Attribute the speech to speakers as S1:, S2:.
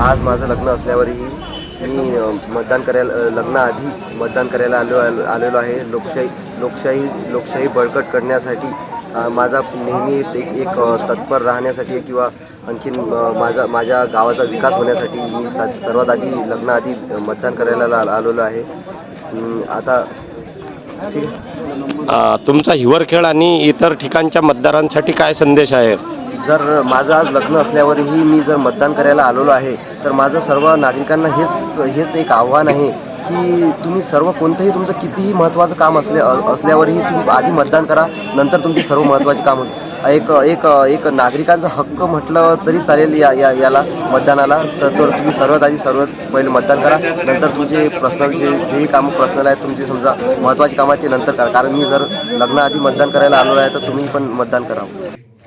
S1: आज माझं लग्न असल्यावरही मी मतदान करायला लग्नाआधी मतदान करायला आलो आलेलो आहे. लोकशाही लोकशाही लोकशाही बळकट करण्यासाठी माझा नेहमी एक एक तत्पर राहण्यासाठी किंवा आणखीन माझा माझ्या गावाचा विकास होण्यासाठी मी सा- सर्वात आधी लग्नाआधी मतदान करायला ला- आलेलो आहे. आता ठीक
S2: तुमचा हिवर खेळ आणि इतर ठिकाणच्या मतदारांसाठी काय संदेश आहे?
S1: जर माझं आज लग्न असल्यावरही मी जर मतदान करायला आलेलो आहे तर माझं सर्व नागरिकांना हेच हेच एक आव्हान आहे की तुम्ही सर्व कोणतंही तुमचं कितीही महत्त्वाचं काम असले असल्यावरही तुम्ही आधी मतदान करा नंतर तुमची सर्व महत्त्वाची कामं. एक एक एक नागरिकांचा हक्क म्हटलं तरी चालेल या या याला मतदानाला. तर तर तुम्ही सर्वात आधी सर्वात पहिले मतदान करा नंतर तुमचे पर्सनल जे जेही कामं पर्सनल आहेत तुमचे समजा महत्त्वाची कामं आहेत ते नंतर करा. कारण मी जर लग्नाआधी मतदान करायला आलो आहे तर तुम्ही पण मतदान करा